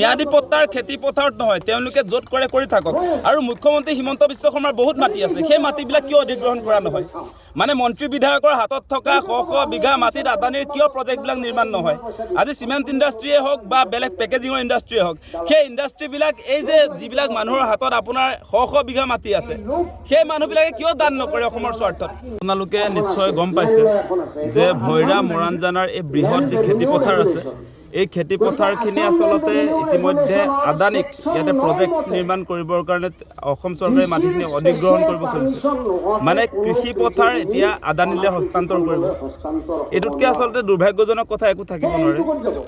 ম্যাদী পট্টাৰ খেতি পথাৰত নহয়, তেওঁলোকে য'ত কৰে কৰি থাকক। আৰু মুখ্যমন্ত্ৰী হিমন্ত বিশ্ব শৰ্মাৰ বহুত মাটি আছে, সেই মাটিবিলাক কিয় অধিগ্ৰহণ কৰা নহয়? মানে মন্ত্ৰী বিধায়কৰ হাতত থকা শ শ বিঘা মাটিত আদানীৰ কিয় প্ৰজেক্টবিলাক নিৰ্মাণ নহয়? আজি চিমেণ্ট ইণ্ডাষ্ট্ৰিয়ে হওক বা বেলেগ পেকেজিঙৰ ইণ্ডাষ্ট্ৰিয়ে হওক, সেই ইণ্ডাষ্ট্ৰিবিলাক, এই যে যিবিলাক মানুহৰ হাতত আপোনাৰ শ শ বিঘা মাটি আছে, সেই মানুহবিলাকে কিয় দান নকৰে অসমৰ স্বাৰ্থত? আপোনালোকে নিশ্চয় গম পাইছে যে ভৈৰা মৰাণজানাৰ এই বৃহৎ যি খেতি পথাৰ আছে এই খেতি পথাৰখিনি আচলতে ইতিমধ্যে আদানীক ইয়াতে প্ৰজেক্ট নিৰ্মাণ কৰিবৰ কাৰণে অসম চৰকাৰে মাটিখিনি অধিগ্ৰহণ কৰিব খুজিছে। মানে কৃষি পথাৰ এতিয়া আদানীলৈ হস্তান্তৰ কৰিব। এইটোতকৈ আচলতে দুৰ্ভাগ্যজনক কথা একো থাকিব নোৱাৰে।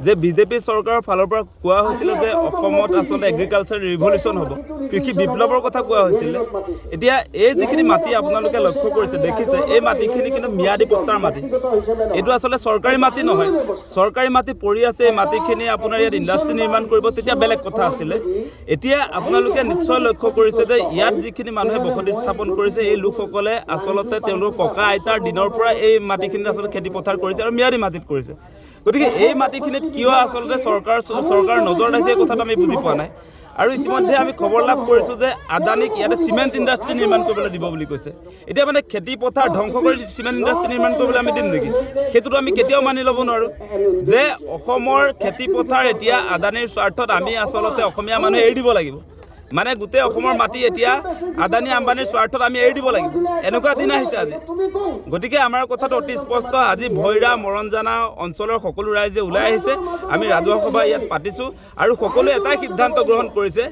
যে বিজেপি চৰকাৰৰ ফালৰ পৰা কোৱা হৈছিলে যে অসমত আচলতে এগ্ৰিকালচাৰ ৰিভলিউশ্যন হ'ব। কৃষি বিপ্লৱৰ কথা কোৱা হৈছিলে। এতিয়া এই যিখিনি মাটি আপোনালোকে লক্ষ্য কৰিছে, দেখিছে, এই মাটিখিনি কিন্তু ম্যাদী পট্টাৰ মাটি। এইটো আচলতে চৰকাৰী মাটি নহয়। চৰকাৰী মাটি পৰি আছে এই মাটিখিনি আপোনাৰ ইয়াত ইণ্ডাষ্ট্ৰী নিৰ্মাণ কৰিব তেতিয়া বেলেগ কথা আছিলে। এতিয়া আপোনালোকে নিশ্চয় লক্ষ্য কৰিছে যে ইয়াত যিখিনি মানুহে বসতি স্থাপন কৰিছে, এই লোকসকলে আচলতে তেওঁলোকৰ ককা আইতাৰ দিনৰ পৰা এই মাটিখিনিত আচলতে খেতি পথাৰ কৰিছে আৰু ম্যাদী মাটিত কৰিছে। গতিকে এই মাটিখিনিত কিয় আচলতে চৰকাৰ চৰকাৰ নজৰ ৰাখিছে এই কথাটো আমি বুজি পোৱা নাই। আৰু ইতিমধ্যে আমি খবৰ লাভ কৰিছোঁ যে আদানীক ইয়াতে চিমেণ্ট ইণ্ডাষ্ট্ৰী নিৰ্মাণ কৰিবলৈ দিব বুলি কৈছে। এতিয়া মানে খেতি পথাৰ ধ্বংস কৰি চিমেণ্ট ইণ্ডাষ্ট্ৰী নিৰ্মাণ কৰিবলৈ আমি দিম নেকি? সেইটোতো আমি কেতিয়াও মানি ল'ব নোৱাৰোঁ। যে অসমৰ খেতি পথাৰ এতিয়া আদানীৰ স্বাৰ্থত আমি আচলতে অসমীয়া মানুহে এৰি দিব লাগিব। মানে গোটেই অসমৰ মাটি এতিয়া আদানী আম্বানীৰ স্বাৰ্থত আমি এৰি দিব লাগিব। এনেকুৱা দিন আহিছে আজি। গতিকে আমাৰ কথাটো অতি স্পষ্ট। আজি ভৈৰা মৰঞ্জানা অঞ্চলৰ সকলো ৰাইজে ওলাই আহিছে। আমি ৰাজহুৱা ইয়াত পাতিছোঁ আৰু সকলোৱে এটাই সিদ্ধান্ত গ্ৰহণ কৰিছে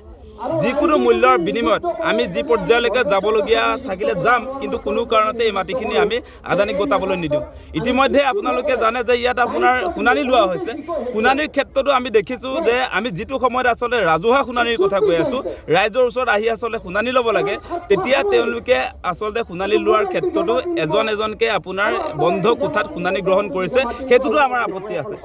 যিকোনো মূল্যৰ বিনিময়ত আমি যি পৰ্যায়লৈকে যাবলগীয়া থাকিলে যাম, কিন্তু কোনো কাৰণতে এই মাটিখিনি আমি আদানীক গোটাবলৈ নিদিওঁ। ইতিমধ্যে আপোনালোকে জানে যে ইয়াত আপোনাৰ শুনানি লোৱা হৈছে। শুনানিৰ ক্ষেত্ৰতো আমি দেখিছোঁ যে আমি যিটো সময়ত আচলতে ৰাজহুৱা শুনানিৰ কথা কৈ আছোঁ, ৰাইজৰ ওচৰত আহি আচলতে শুনানি ল'ব লাগে। তেতিয়া তেওঁলোকে আচলতে শুনানি লোৱাৰ ক্ষেত্ৰতো এজন এজনকৈ আপোনাৰ বন্ধ কোঠাত শুনানি গ্ৰহণ কৰিছে, সেইটোতো আমাৰ আপত্তি আছে।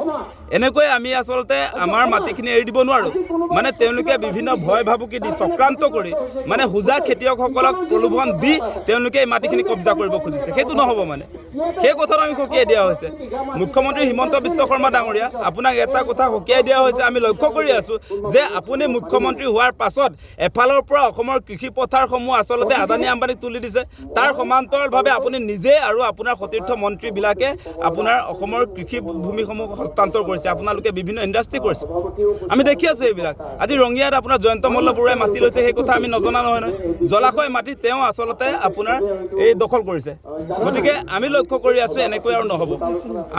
এনেকৈ আমি আচলতে আমাৰ মাটিখিনি এৰি দিব নোৱাৰোঁ। মানে তেওঁলোকে বিভিন্ন ভয় ভাবুকি দি, চক্ৰান্ত কৰি মানে হোজা খেতিয়কসকলক প্ৰলোভন দি তেওঁলোকে এই মাটিখিনি কব্জা কৰিব খুজিছে। সেইটো নহ'ব মানে। সেই কথাটো আমি সকীয়াই দিয়া হৈছে। মুখ্যমন্ত্ৰী হিমন্ত বিশ্ব শৰ্মা ডাঙৰীয়া, আপোনাক এটা কথা সকীয়াই দিয়া হৈছে, আমি লক্ষ্য কৰি আছোঁ যে আপুনি মুখ্যমন্ত্ৰী হোৱাৰ পাছত এফালৰ পৰা অসমৰ কৃষি পথাৰসমূহ আচলতে আদানী আম্বানীক তুলি দিছে। তাৰ সমান্তৰালভাৱে আপুনি নিজে আৰু আপোনাৰ সতীৰ্থ মন্ত্ৰীবিলাকে আপোনাৰ অসমৰ কৃষি ভূমিসমূহ হস্তান্তৰ কৰিছে। আপোনালোকে বিভিন্ন ইণ্ডাষ্ট্ৰি কৰিছে। আমি দেখি আছোঁ এইবিলাক। আজি ৰঙিয়াত আপোনাৰ জয়ন্ত মল্ল বৰুৱাই মাটি লৈছে, সেই কথা আমি নজনা নহয় নহয়। জলাশয় মাটি তেওঁ আচলতে আপোনাৰ এই দখল কৰিছে। গতিকে আমি লক্ষ্য কৰি আছোঁ, এনেকৈ আৰু নহ'ব।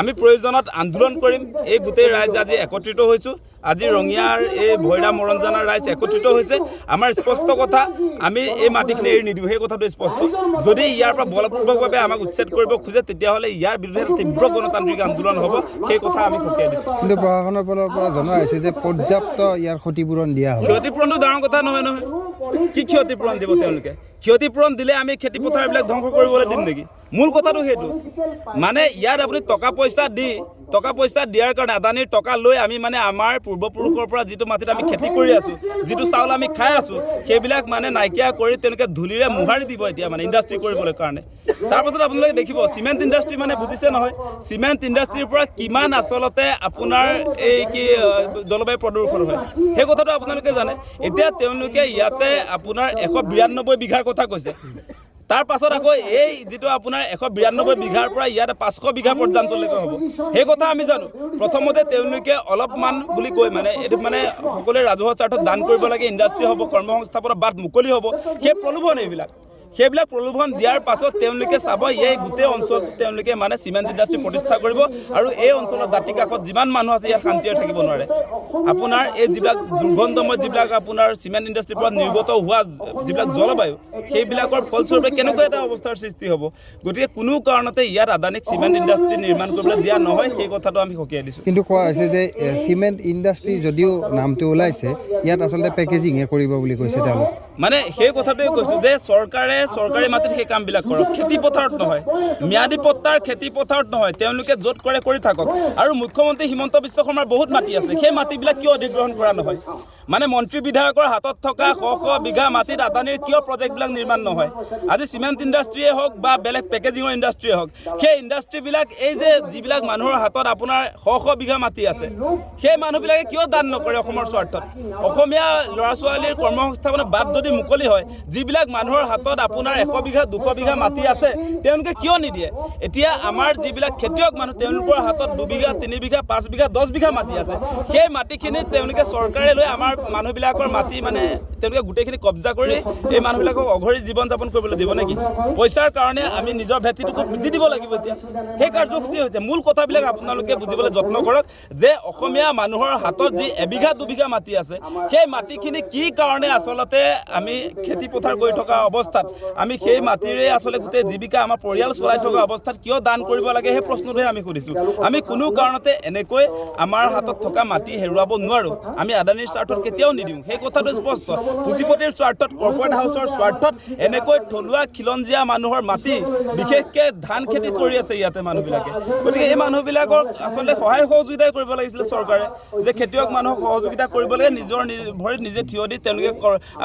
আমি প্ৰয়োজনত আন্দোলন কৰিম। এই গোটেই ৰাইজ আজি একত্ৰিত হৈছোঁ। আজি ৰঙিয়াৰ এই ভৈৰা মৰঞ্জানাৰ ৰাইজ একত্ৰিত হৈছে। আমাৰ স্পষ্ট কথা আমি এই মাটিখিনি এৰি নিদিওঁ। সেই কথাটো স্পষ্ট। যদি ইয়াৰ পৰা বলপূৰ্বকভাৱে আমাক উচ্ছেদ কৰিব খোজে তেতিয়াহ'লে ইয়াৰ বিৰুদ্ধে তীব্ৰ গণতান্ত্ৰিক আন্দোলন হ'ব। সেই কথা আমি সকীয়াই দিছোঁ। কিন্তু প্ৰশাসনৰ ফালৰ পৰা জনোৱা হৈছে যে পৰ্যাপ্ত ইয়াৰ ক্ষতিপূৰণ দিয়া হ'ব। ক্ষতিপূৰণটো ডাঙৰ কথা নহয় নহয়। কি ক্ষতিপূৰণ দিব তেওঁলোকে? ক্ষতিপূৰণ দিলে আমি খেতি পথাৰবিলাক ধ্বংস কৰিবলৈ দিম নেকি? মূল কথাটো সেইটো। মানে ইয়াত আপুনি টকা পইচা দি, টকা পইচা দিয়াৰ কাৰণে আদানীৰ টকা লৈ আমি মানে আমাৰ পূৰ্বপুৰুষৰ পৰা যিটো মাটিত আমি খেতি কৰি আছোঁ, যিটো চাউল আমি খাই আছোঁ, সেইবিলাক মানে নাইকিয়া কৰি তেওঁলোকে ধূলিৰে মোহাৰি দিব এতিয়া মানে ইণ্ডাষ্ট্ৰি কৰিবলৈ কাৰণে। তাৰপাছত আপোনালোকে দেখিব চিমেণ্ট ইণ্ডাষ্ট্ৰি মানে বুজিছে নহয়। চিমেণ্ট ইণ্ডাষ্ট্ৰিৰ পৰা কিমান আচলতে আপোনাৰ এই কি জলবায়ু প্ৰদূষণ হয়। সেই কথাটো আপোনালোকে জানে। এতিয়া তেওঁলোকে ইয়াতে আপোনাৰ এশ বিৰান্নব্বৈ বিঘাৰ কথা কৈছে। তাৰ পাছত আকৌ এই যিটো আপোনাৰ এশ বিৰান্নব্বৈ বিঘাৰ পৰা ইয়াত পাঁচশো বিঘা পৰ্যন্তলৈকে হ'ব। সেই কথা আমি জানো। প্ৰথমতে তেওঁলোকে অলপমান বুলি কৈ মানে এইটো মানে সকলোৱে ৰাজহুৱা স্বাৰ্থত দান কৰিব লাগে, ইণ্ডাষ্ট্ৰী হ'ব, কৰ্মসংস্থাপনৰ বাট মুকলি হ'ব। সেই প্ৰলোভন এইবিলাক। সেইবিলাক প্ৰলোভন দিয়াৰ পাছত তেওঁলোকে চাব এই গোটেই অঞ্চলটোত তেওঁলোকে মানে চিমেণ্ট ইণ্ডাষ্ট্ৰি প্ৰতিষ্ঠা কৰিব আৰু এই অঞ্চলৰ দাঁতি কাষত যিমান মানুহ আছে ইয়াত শান্তিৰে থাকিব নোৱাৰে। আপোনাৰ এই যিবিলাক দুৰ্গন্ধময় যিবিলাক আপোনাৰ চিমেণ্ট ইণ্ডাষ্ট্ৰিৰ পৰা নিৰ্গত হোৱা যিবিলাক জলবায়ু, সেইবিলাকৰ ফলস্বৰূপে কেনেকুৱা এটা অৱস্থাৰ সৃষ্টি হ'ব? গতিকে কোনো কাৰণতে ইয়াত আদানীক চিমেণ্ট ইণ্ডাষ্ট্ৰি নিৰ্মাণ কৰিবলৈ দিয়া নহয়, সেই কথাটো আমি সকীয়াই দিছোঁ। কিন্তু কোৱা হৈছে যে চিমেণ্ট ইণ্ডাষ্ট্ৰি যদিও নামটো ওলাইছে, ইয়াত আচলতে পেকেজিংহে কৰিব বুলি কৈছে তেওঁলোক। মানে সেই কথাটোৱে কৈছোঁ যে চৰকাৰে, চৰকাৰী মাটিত সেই কামবিলাক কৰক। খেতি পথাৰত নহয়। ম্যাদী পট্টাৰ খেতি পথাৰত নহয়। তেওঁলোকে য'ত কৰে কৰি থাকক। আৰু মুখ্যমন্ত্ৰী হিমন্ত বিশ্ব শৰ্মাৰ বহুত মাটি আছে। সেই মাটিবিলাক কিয় অধিগ্ৰহণ কৰা নহয়? মানে মন্ত্ৰী বিধায়কৰ হাতত থকা শ শ বিঘা মাটিত আদানীৰ কিয় প্ৰজেক্টবিলাক নিৰ্মাণ নহয়? আজি চিমেণ্ট ইণ্ডাষ্ট্ৰিয়ে হওক বা বেলেগ পেকেজিঙৰ ইণ্ডাষ্ট্ৰিয়ে হওক, সেই ইণ্ডাষ্ট্ৰিবিলাক, এই যে যিবিলাক মানুহৰ হাতত আপোনাৰ শ শ বিঘা মাটি আছে, সেই মানুহবিলাকে কিয় দান নকৰে অসমৰ স্বাৰ্থত? অসমীয়া ল'ৰা ছোৱালীৰ কৰ্মসংস্থাপনৰ বাট যদি মুকলি হয়, যিবিলাক মানুহৰ হাতত আপোনাৰ এশ বিঘা, দুশ বিঘা মাটি আছে, তেওঁলোকে কিয় নিদিয়ে? এতিয়া আমাৰ যিবিলাক খেতিয়ক মানুহ, তেওঁলোকৰ হাতত দুবিঘা তিনি বিঘা পাঁচ বিঘা দহ বিঘা মাটি আছে, সেই মাটিখিনি তেওঁলোকে চৰকাৰে লৈ আমাৰ মানুহবিলাকৰ মাটি মানে তেওঁলোকে গোটেইখিনি কব্জা কৰি এই মানুহবিলাকক অঘৰী জীৱন যাপন কৰিবলৈ দিব নেকি? পইচাৰ কাৰণে আমি নিজৰ ভেটিটোকো দি দিব লাগিব এতিয়া। সেই কাৰ্যসূচী হৈছে। মূল কথাবিলাক আপোনালোকে বুজিবলৈ যত্ন কৰক যে অসমীয়া মানুহৰ হাতত যি এবিঘা, দুবিঘা মাটি আছে, সেই মাটিখিনি কি কাৰণে আচলতে আমি খেতি পথাৰ কৰি থকা অৱস্থাত, আমি সেই মাটিৰে আচলতে গোটেই জীৱিকা আমাৰ পৰিয়াল চলাই থকা অৱস্থাত কিয় দান কৰিব লাগে সেই প্ৰশ্নটোহে আমি সুধিছোঁ। আমি কোনো কাৰণতে এনেকৈ আমাৰ হাতত থকা মাটি হেৰুৱাব নোৱাৰোঁ। আমি আদানীৰ স্বাৰ্থত কেতিয়াও নিদিওঁ। সেই কথাটো স্পষ্ট। পুঁজিপতিৰ স্বাৰ্থত কৰ্পৰেট হাউচৰ স্বাৰ্থত এনেকৈ থলুৱা খিলঞ্জীয়া মানুহৰ মাটি, বিশেষকৈ ধান খেতি কৰি আছে ইয়াতে মানুহবিলাকে। গতিকে এই মানুহবিলাকক আচলতে সহায় সহযোগিতাই কৰিব লাগিছিলে চৰকাৰে, যে খেতিয়ক মানুহক সহযোগিতা কৰিব লাগে, নিজৰ ভৰিত নিজে থিয় দি তেওঁলোকে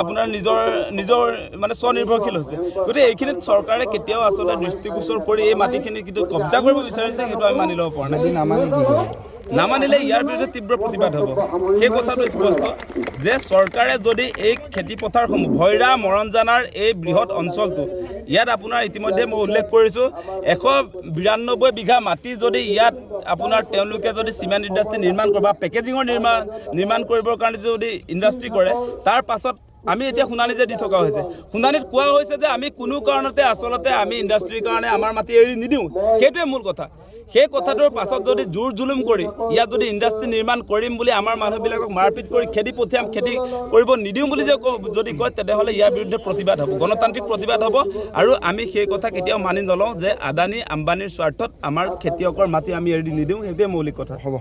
আপোনাৰ নিজৰ নিজৰ মানে স্বনিৰ্ভৰশীল হৈছে। গতিকে এইখিনিত চৰকাৰে কেতিয়াও আচলতে দৃষ্টিগোচৰ কৰি এই মাটিখিনি কিন্তু কব্জা কৰিব বিচাৰিছে, সেইটো আমি মানি ল'ব পৰা নাই। নামানিলে ইয়াৰ বিৰুদ্ধে তীব্ৰ প্ৰতিবাদ হ'ব। সেই কথাটো স্পষ্ট যে চৰকাৰে যদি এই খেতি পথাৰসমূহ ভৈৰা মৰঞ্জানাৰ এই বৃহৎ অঞ্চলটো, ইয়াত আপোনাৰ ইতিমধ্যে মই উল্লেখ কৰিছোঁ, এশ বিৰান্নব্বৈ বিঘা মাটি যদি ইয়াত আপোনাৰ তেওঁলোকে যদি চিমেণ্ট ইণ্ডাষ্ট্ৰি নিৰ্মাণ কৰে বা পেকেজিঙৰ নিৰ্মাণ নিৰ্মাণ কৰিবৰ কাৰণে যদি ইণ্ডাষ্ট্ৰি কৰে, তাৰ পাছত আমি এতিয়া শুনানি যে দি থকা হৈছে। শুনানিত কোৱা হৈছে যে আমি কোনো কাৰণতে আচলতে আমি ইণ্ডাষ্ট্ৰিৰ কাৰণে আমাৰ মাটি এৰি নিদিওঁ। সেইটোৱে মূল কথা। সেই কথাটোৰ পাছত যদি জোৰ জুলুম কৰি ইয়াত যদি ইণ্ডাষ্ট্ৰী নিৰ্মাণ কৰিম বুলি আমাৰ মানুহবিলাকক মাৰপিট কৰি খেদি পঠিয়াম, খেতি কৰিব নিদিওঁ বুলি যে যদি কয়, তেনেহ'লে ইয়াৰ বিৰুদ্ধে প্ৰতিবাদ হ'ব। গণতান্ত্ৰিক প্ৰতিবাদ হ'ব আৰু আমি সেই কথা কেতিয়াও মানি নলওঁ যে আদানী, আম্বানীৰ স্বাৰ্থত আমাৰ খেতিয়কৰ মাটি আমি এৰি নিদিওঁ। সেইটোৱে মৌলিক কথা। হ'ব।